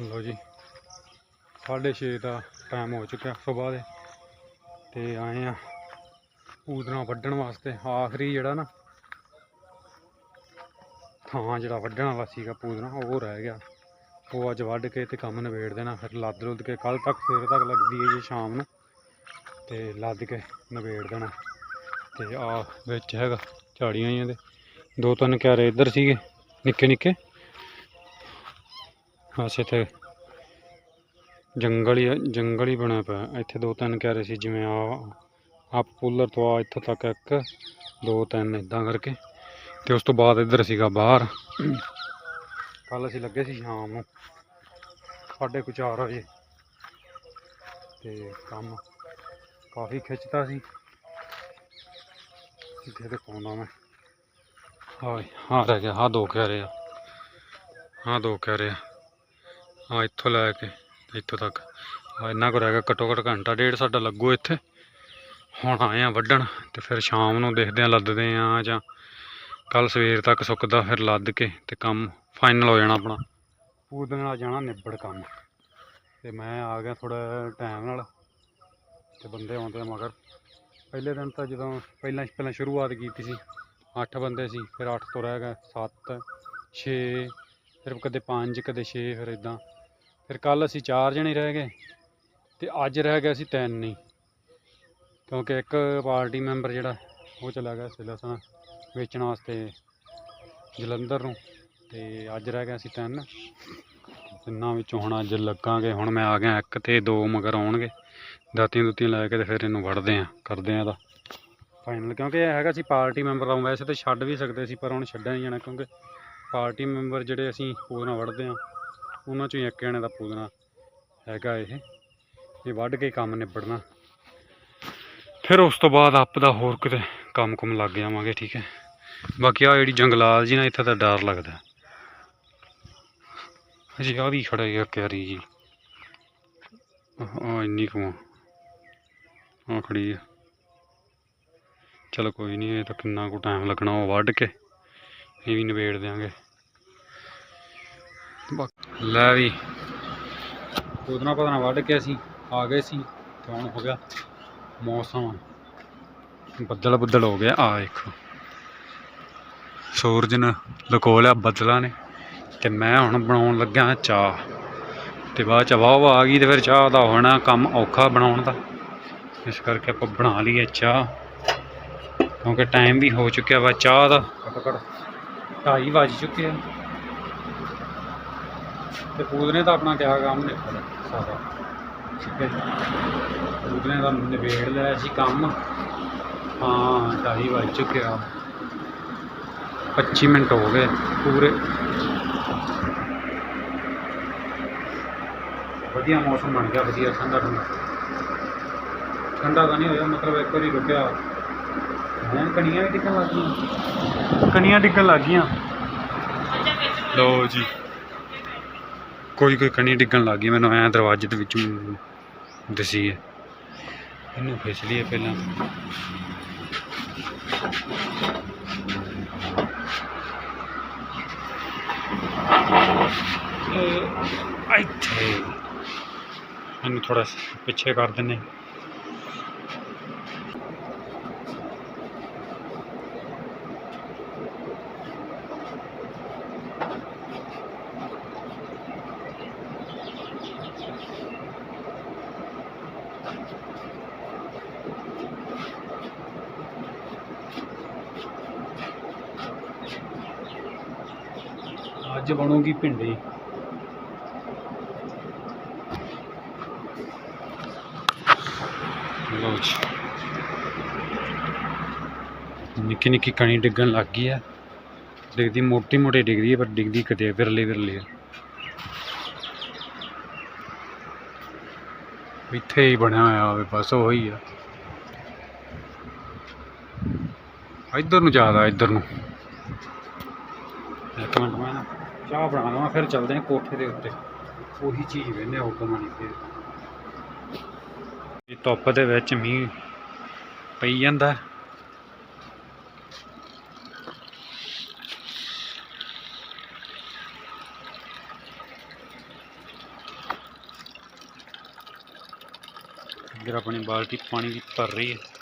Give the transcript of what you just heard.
ਲੋ ਜੀ 6:30 ਦਾ ਟਾਈਮ ਹੋ ਚੁੱਕਿਆ ਸਵੇਰ ਦੇ, ਤੇ ਆਏ ਆ ਪੂਦਨਾ ਵੱਢਣ ਵਾਸਤੇ, ਆਖਰੀ ਜਿਹੜਾ ਨਾ ਥਾਂ ਜਿਹੜਾ ਵੱਢਣ ਵਾਲਾ ਸੀਗਾ ਪੂਦਨਾ ਉਹ ਰਹਿ ਗਿਆ। ਉਹ ਅੱਜ ਵੱਢ ਕੇ ਤੇ ਕੰਮ ਨਿਬੇੜ ਦੇਣਾ, ਫਿਰ ਲੱਦ ਲੁੱਦ ਕੇ ਕੱਲ ਤੱਕ ਸਵੇਰ ਤੱਕ ਲੱਗਦੀ ਹੈ ਜੀ ਸ਼ਾਮ ਨੂੰ, ਤੇ ਲੱਦ ਕੇ ਨਿਬੇੜ ਦੇਣਾ। ਤੇ ਆ ਵਿੱਚ ਹੈਗਾ ਝਾੜੀਆਂ ਹੀ ਦੇ, ਦੋ ਤਿੰਨ ਕਿਆਰੇ ਇੱਧਰ ਸੀਗੇ ਨਿੱਕੇ ਨਿੱਕੇ ਆਸੇ ਤੇ ਜੰਗਲ ਹੀ ਜੰਗਲ ਹੀ ਬਣਿਆ ਪਿਆ। ਇੱਥੇ ਦੋ ਤਿੰਨ ਕਹਿ ਰਹੇ ਸੀ, ਜਿਵੇਂ ਆ ਆ ਪੂਲਰ ਤੋਂ ਆ, ਇੱਥੋਂ ਤੱਕ ਇੱਕ, ਦੋ ਤਿੰਨ ਇਦਾਂ ਕਰਕੇ। ਤੇ ਉਸ ਤੋਂ ਬਾਅਦ ਇੱਧਰ ਸੀਗਾ ਬਾਹਰ। ਕੱਲ ਅਸੀਂ ਲੱਗੇ ਸੀ ਸ਼ਾਮ ਨੂੰ। ਸਾਢੇ ਕੁ ਚਾਰ ਵਜੇ। ਤੇ ਕੰਮ ਕਾਫੀ ਖਿੱਚਦਾ ਸੀ। ਇੱਥੇ ਤੇ ਪਾਉਂਦਾ ਮੈਂ। ਹਾਂ ਹਾਂ ਰਹਿ ਗਿਆ ਹਾਂ ਦੋ ਕਿਆਰੇ ਆ। ਹਾਂ ਦੋ ਕਿਆਰੇ ਆ। ਹਾਂ, ਇੱਥੋਂ ਲੈ ਕੇ, ਇੱਥੋਂ ਤੱਕ। ਆ ਇੰਨਾ ਕੁ ਰਹਿ ਗਿਆ, ਘੱਟੋ ਘੱਟ ਘੰਟਾ ਡੇਢ ਸਾਡਾ ਲੱਗੂ ਇੱਥੇ। ਹੁਣ ਆਏ ਆ ਵੱਢਣ ਤੇ ਫਿਰ ਸ਼ਾਮ ਨੂੰ ਦੇਖਦੇ ਆ ਲੱਦਦੇ ਆ ਜਾਂ ਕੱਲ ਸਵੇਰ ਤੱਕ ਸੁੱਕਦਾ ਫਿਰ ਲੱਦ ਕੇ ਤੇ ਕੰਮ ਫਾਈਨਲ ਹੋ ਜਾਣਾ ਆਪਣਾ। ਪੂਰੇ ਨਾਲ ਜਾਣਾ ਨਿਬੜ ਕੰਮ। ਤੇ ਮੈਂ ਆ ਗਿਆ ਥੋੜਾ ਟਾਈਮ ਨਾਲ ਤੇ ਬੰਦੇ ਆਉਂਦੇ ਆ ਮਗਰ। ਪਹਿਲੇ ਦਿਨ ਤਾਂ ਜਦੋਂ ਪਹਿਲਾਂ ਪਹਿਲਾਂ ਸ਼ੁਰੂਆਤ ਕੀਤੀ ਸੀ। 8 ਬੰਦੇ ਸੀ, ਫਿਰ 8 ਤੋਂ ਰਹਿ ਗਏ 7 6 ਫਿਰ ਕਦੇ 5 ਕਦੇ 6 ਫਿਰ ਇਦਾਂ ਫਿਰ ਕੱਲ ਅਸੀਂ ਚਾਰ ਜਣੇ ਰਹਿ ਗਏ ਤੇ ਅੱਜ ਰਹਿ ਗਏ ਅਸੀਂ ਤਿੰਨ ਨਹੀਂ ਕਿਉਂਕਿ ਇੱਕ ਪਾਰਟੀ ਮੈਂਬਰ ਜਿਹੜਾ, ਉਹ ਚਲਾ ਗਿਆ ਸੀ ਲਸਣ ਵੇਚਣ ਵਾਸਤੇ ਜਲੰਧਰ ਨੂੰ ਤੇ ਅੱਜ ਰਹਿ ਗਏ ਅਸੀਂ ਤਿੰਨ। ਤਿੰਨਾਂ ਵਿੱਚੋਂ ਹੁਣ ਅੱਜ ਲੱਗਾਂਗੇ, ਹੁਣ ਮੈਂ ਆ ਗਿਆ ਇੱਕ ਤੇ ਦੋ ਮਗਰ ਆਉਣਗੇ। ਦਾਤੀਆਂ ਦੁੱਤੀਆਂ ਲੈ ਕੇ ਤੇ ਫਿਰ ਇਹਨੂੰ ਵੜਦੇ ਆ ਕਰਦੇ ਆ ਇਹਦਾ ਫਾਈਨਲ ਕਿਉਂਕਿ ਇਹ ਹੈਗਾ ਸੀ ਪਾਰਟੀ ਮੈਂਬਰ ਦਾ, ਵੈਸੇ ਤਾਂ ਛੱਡ ਵੀ ਸਕਦੇ ਸੀ, ਪਰ ਹੁਣ ਛੱਡਿਆ ਨਹੀਂ ਜਾਣਾ ਕਿਉਂਕਿ ਪਾਰਟੀ ਮੈਂਬਰ ਜਿਹੜੇ ਅਸੀਂ ਪੂਦਨਾ ਵੜਦੇ ਆ ਉਹਨਾਂ ਚੋਂ ਹੀ ਇੱਕ ਜਣੇ ਦਾ ਪੂਦਨਾ ਹੈਗਾ ਇਹ। ਇਹ ਵੱਢ ਕੇ ਕੰਮ ਨਿਬੜਨਾ। ਫਿਰ ਉਸ ਤੋਂ ਬਾਅਦ ਆਪ ਦਾ ਹੋਰ ਕਿਤੇ ਕੰਮ ਕੁਮ ਲੱਗ ਜਾਵਾਂਗੇ, ਠੀਕ ਹੈ। ਬਾਕੀ ਆ ਜਿਹੜੀ ਜੰਗਲਾਤ ਜੀ ਨਾ, ਇੱਥੇ ਤਾਂ ਡਰ ਲੱਗਦਾ। ਅਜੀ ਆ ਵੀ ਖੜਾ ਹੈ ਕਿਆਰੀ ਜੀ। ਆ ਇੰਨੀ ਕੁ ਆ। ਖੜੀ ਆ। ਚਲੋ ਕੋਈ ਨਹੀਂ, ਇਹ ਤਾਂ ਕਿੰਨਾ ਕੁ ਟਾਈਮ ਲੱਗਣਾ ਉਹ ਵੱਢ ਕੇ। ਇਹ ਵੀ ਨਿਬੇੜ ਦਿਆਂਗੇ। ਲੈ ਵੀ। ਉਦਨਾ ਪਦਨਾ ਵੱਢ ਕੇ ਅਸੀਂ ਆ ਗਏ ਸੀ ਤੇ ਹੁਣ ਹੋ ਗਿਆ ਮੌਸਮ। ਬੱਦਲ ਬੱਦਲ ਹੋ ਗਿਆ। ਆ ਦੇਖੋ ਸੂਰਜ ਨੇ ਲਕੋ ਲਿਆ ਬੱਦਲਾਂ ਨੇ ਤੇ ਮੈਂ ਹੁਣ ਬਣਾਉਣ ਲੱਗਾ ਚਾਹ। ਤੇ ਬਾਅਦ ਚ ਵਾਹ ਵਾਹ ਆ ਗਈ ਤੇ ਫਿਰ ਚਾਹ ਦਾ ਹੋਣਾ ਕੰਮ ਔਖਾ ਬਣਾਉਣ ਦਾ। ਇਸ ਕਰਕੇ ਆਪਾਂ ਬਣਾ ਲਈਏ ਚਾਹ। ਕਿਉਂਕਿ ਟਾਈਮ ਵੀ ਹੋ ਚੁੱਕਿਆ ਵਾ। ਚਾਹ ਦਾ ਘੱਟੋ ਘੱਟ ਢਾਈ ਵੱਜ ਚੁੱਕੇ ਆ। ਤੇ ਪੂਦਨੇ ਦਾ ਆਪਣਾ ਕਿਆ ਕੰਮ ਨਿਕਲ ਸਾਰਾ। ਠੀਕ ਹੈ ਜੀ। ਪੂਦਨੇ ਦਾ ਨਿਬੇੜ ਲਿਆ ਸੀ ਕੰਮ। ਹਾਂ, ਢਾਈ ਵੱਜ ਚੁੱਕਿਆ। 25 ਮਿੰਟ ਹੋ ਗਏ ਪੂਰੇ। ਵਧੀਆ ਮੌਸਮ ਬਣ ਗਿਆ, ਵਧੀਆ ਠੰਡਾ ਠੰਡਾ। ਠੰਡਾ ਤਾਂ ਨਹੀਂ ਹੋਇਆ, ਮਤਲਬ ਇੱਕ ਵਾਰੀ ਰੁਕਿਆ। ਹੁਣ ਕਣੀਆਂ ਵੀ ਡਿੱਗਣ ਲੱਗ ਗਈਆਂ? ਕਣੀਆਂ ਡਿੱਗਣ ਲੱਗ ਗਈਆਂ। ਲਓ ਜੀ। ਕੋਈ ਕੋਈ ਕਣੀ ਡਿੱਗਣ ਲੱਗ ਗਈ, ਮੈਨੂੰ ਐ ਦਰਵਾਜ਼ੇ ਦੇ ਵਿੱਚ ਦਸੀ ਹੈ। ਇਹਨੂੰ ਖਿੱਚ ਲਈਏ ਪਹਿਲਾਂ। ਇਹ ਇੱਥੇ। ਇਹਨੂੰ ਥੋੜਾ ਪਿੱਛੇ ਕਰ ਦਿੰਨੇ ਅੱਜ ਬਣੂਗੀ ਭਿੰਡੀ। ਲਓ ਜੀ। ਨਿੱਕੀ ਨਿੱਕੀ ਕਣੀ ਡਿੱਗਣ ਲੱਗ ਗਈ ਹੈ ਡਿੱਗਦੀ ਮੋਟੀ ਮੋਟੀ ਡਿੱਗਦੀ ਹੈ ਪਰ ਡਿੱਗਦੀ ਕਿਤੇ ਵਿਰਲੀ ਵਿਰਲੀ ਇੱਥੇ ਹੀ ਬਣਿਆ ਹੋਇਆ ਹੋਵੇ, ਬਸ ਉਹੀ ਆ। ਇੱਧਰ ਨੂੰ ਜ਼ਿਆਦਾ, ਇੱਧਰ ਨੂੰ। ਇੱਕ ਮਿੰਟ, ਮੈਂ ਚਾਹ ਬਣਾ ਲਵਾਂ, ਫਿਰ ਚੱਲਦੇ ਨੇ ਕੋਠੇ ਦੇ ਉੱਤੇ। ਉਹੀ ਚੀਜ਼ ਵੇਨੇ ਹੁਕਮ ਨਹੀਂ ਫਿਰ। ਇਹ ਧੁੱਪ ਦੇ ਵਿੱਚ ਮੀਂਹ ਪਈ ਜਾਂਦਾ। ਇੱਧਰ ਆਪਣੀ ਬਾਲਟੀ ਪਾਣੀ ਦੀ ਭਰ ਰਹੀ ਹੈ।